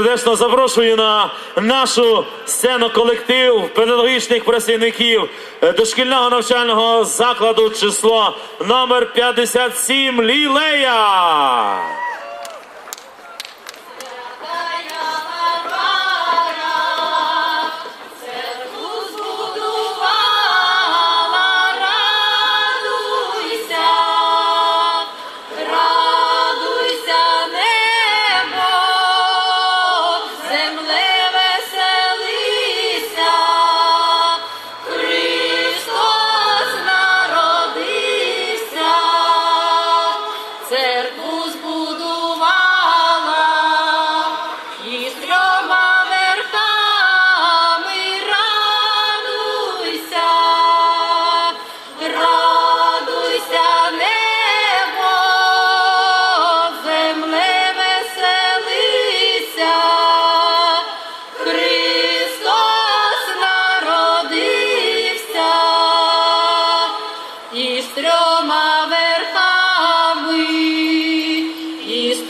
Сердечно запрошую на нашу сцену колектив педагогічних працівників е, дошкільного навчального закладу число номер 57 Лілея.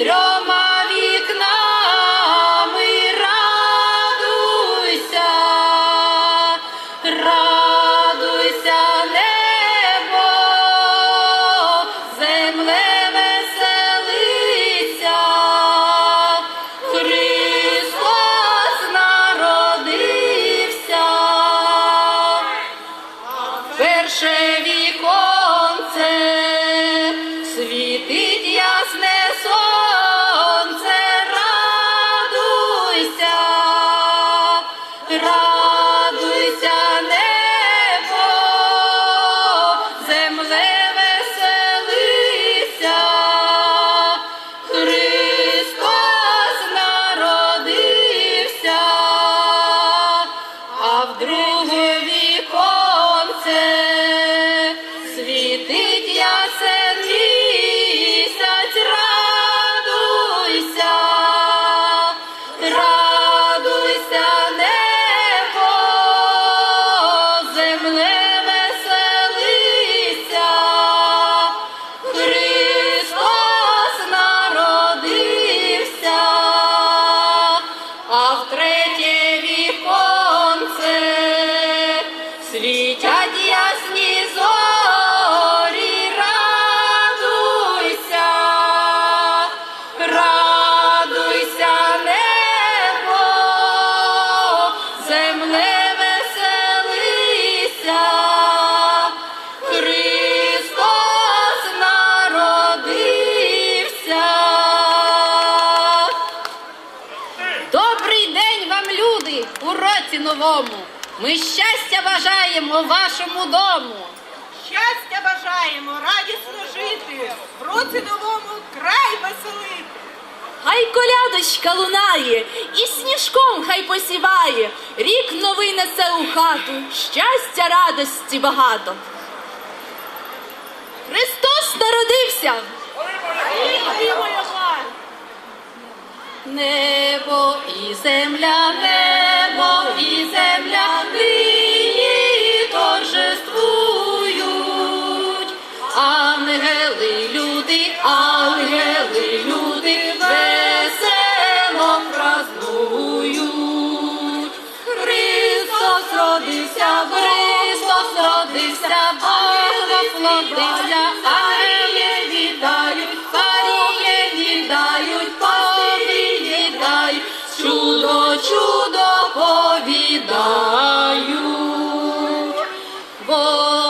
Трьома вікнами радуйся, радуйся, небо, земле Христос народився. Перше віконце році. Ми щастя бажаємо вашому дому. Щастя бажаємо, радісно жити, в році новому край веселити. Хай колядочка лунає, і сніжком хай посіває. Рік новий несе у хату, щастя, радості багато. Христос народився. Небо і земля, ангели вітають, Маріє вітають, Бобі вітають, чудо, чудо повідають. Во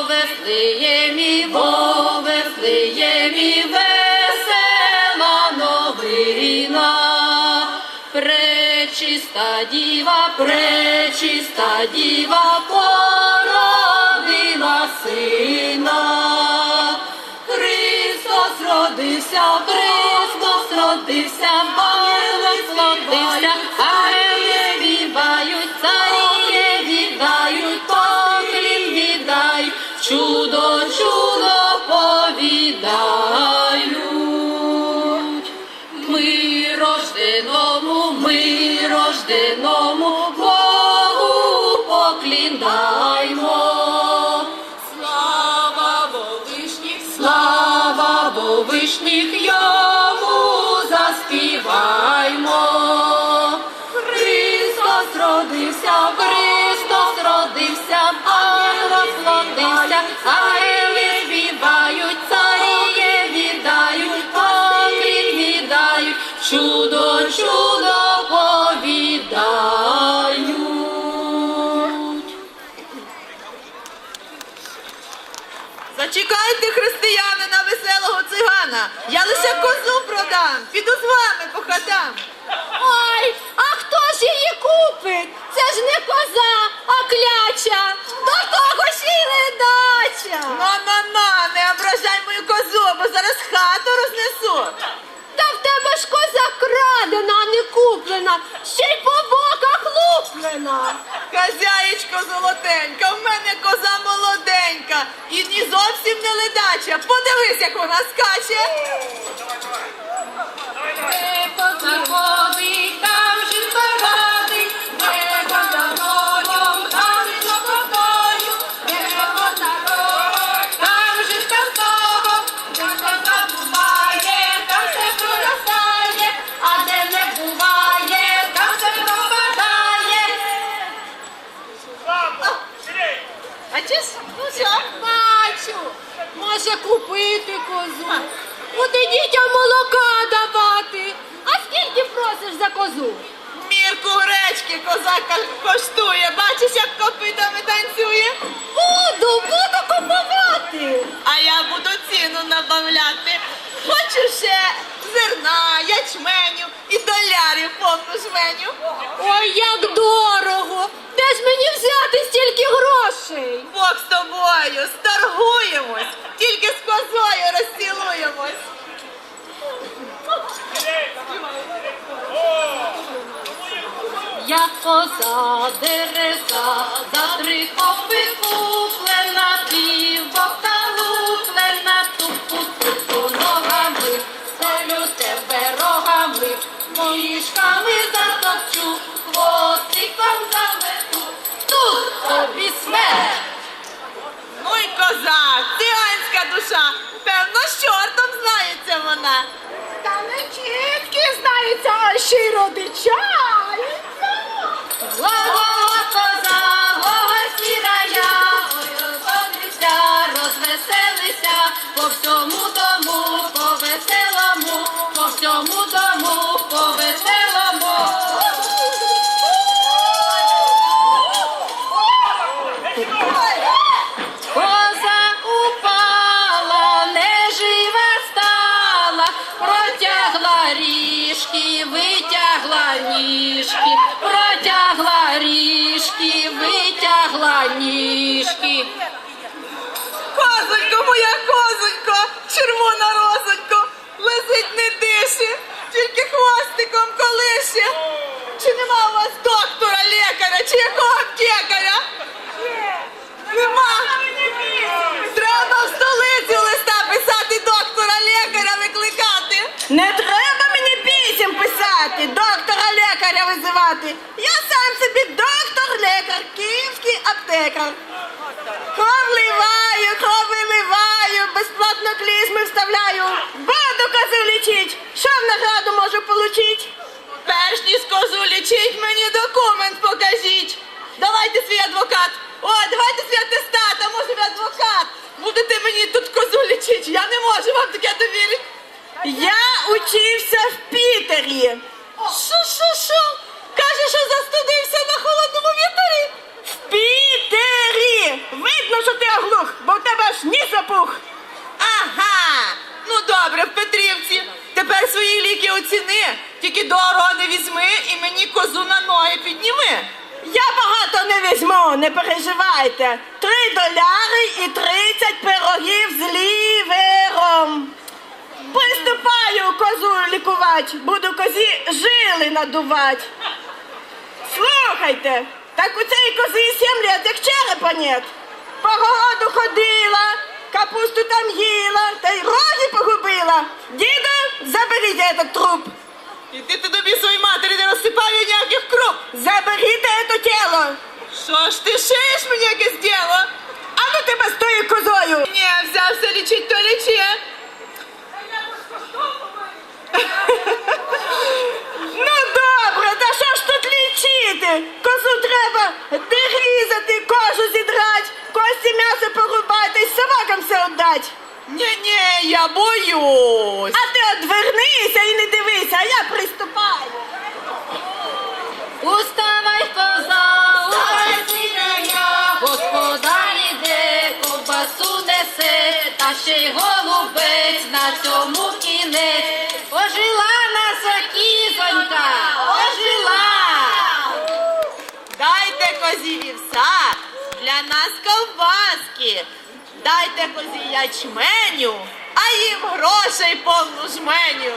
Вифлеємі, во Вифлеємі, весела новина. Пречиста діва, пречиста діва, породила сина. Родився, Христос родився, Бог родився, грішних йому заспіваймо. Христос родився, Христос родився, ангел плодився, ангели співають, царі віддають, патрі віддають, чудо, чудо повідають. Зачекайте християни! Цигана. Я лише козу продам. Піду з вами по хатам. Ой, а хто ж її купить? Це ж не коза, а кляча. До того ж і ледача. На-на-на, не ображай мою козу, бо зараз хату рознесу. Та в тебе ж коза крадена, а не куплена. Ще й по боках луплена. Хазяєчко золотенька, в мене коза молоденька. І ні зовсім не ледача. Подивись, як вона скаче. Заходить, козу, буде дітям молока давати. А скільки просиш за козу? Мірку гречки коза коштує. Бачиш, як копитами танцює? Буду, буду купувати. А я буду ціну набавляти. Хочу ще зерна, ячменю і долярів повну жменю. Ой, як дорого! Де ж мені взяти грошей? Бог з тобою, сторгуємось, тільки з козою розцілуємось. Я коза дереза, за три копи куплена, півбока луплена, тупу-тупу ногами, стелю тебе рогами, ніжками затопчу, Ну і коза, циганська душа, певно, з чортом знається вона. Та не тільки знається, а ще й родичається. Глагола коза, гості рая, ой, розходися, розвеселися, по всьому ніжки. Козонько, моя козонько, червона розонько, лезить не дише, тільки хвостиком колише. Чи нема у вас доктора, лікаря, чи якого аптекаря? Нема. Треба в столицю листа писати доктора, лікаря викликати. Не треба мені пісім писати, доктора лікаря визивати. Я сам собі доктор лікар, київський аптекар. Кров вливаю, кров виливаю, безплатно клізми вставляю. Буду козу лічить. Що в награду можу получить? Перш ніж козу лічить, мені документ покажіть. Давайте свій адвокат. О, давайте свій атестат, а може ви адвокат. Будете мені тут козу лічить. Я не можу вам таке довірити. Я учився в Пітері. Що, що, що? Каже, що застудився на холодному вітрі. В Пітері! Видно, що ти оглух, бо в тебе аж ніс опух. Ага. Ну добре, в Петрівці. Тепер свої ліки оціни. Тільки дорого не візьми і мені козу на ноги підніми. Я багато не візьму, не переживайте. Три доляри і тридцять пирогів з лівером. Приступаю козу лікувати, буду козі жили надувати. Слухайте, так у цієї кози сім лет, як черепа нет. По городу ходила, капусту там їла, та й роги погубила. Діду, заберіть этот труп. І ти тобі своїй матері не розсипав я ніяких круп. Заберіть это тіло. Що ж ти шиєш мені якесь діло? А ну тебе з тою козою. Ні, взявся лічить, то лічи. Ну добре, та що ж тут лічити? Козу треба дорізати, кожу зідрать, кості м'ясо порубати, собакам все віддать. Ні-ні, я боюсь. А ти одвернися і не дивися, а я приступаю. Уставай, коза, уставай, сіная, господар іде, ковбасу несе, та ще й голубець на цьому кінець. Ожила наша кізонька, ожила. Дайте козі вівса, для нас ковбаски. Дайте козі ячменю, а їм грошей повну жменю.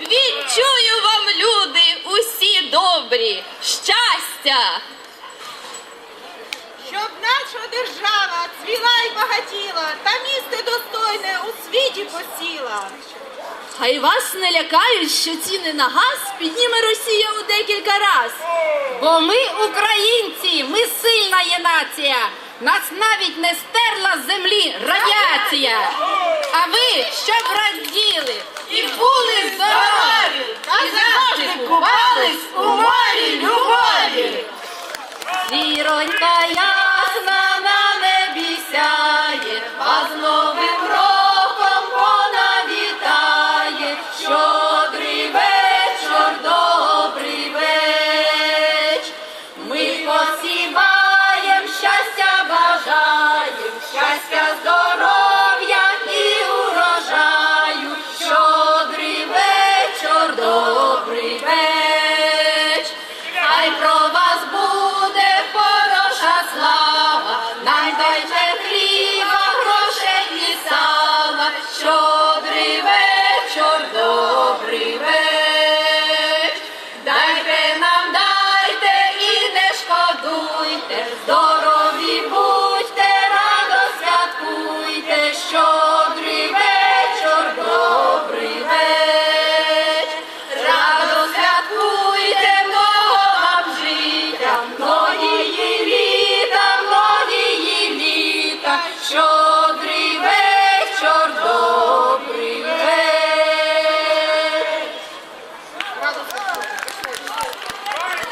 Відчую вам, люди, усі добрі, щастя. Щоб наша держава цвіла й багатіла, та місце достойне у світі посіла. Хай вас не лякають, що ціни на газ підніме Росія у декілька раз. Бо ми українці, ми сильна є нація. Нас навіть не стерла з землі радіація. А ви щоб раділи і були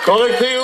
Колектив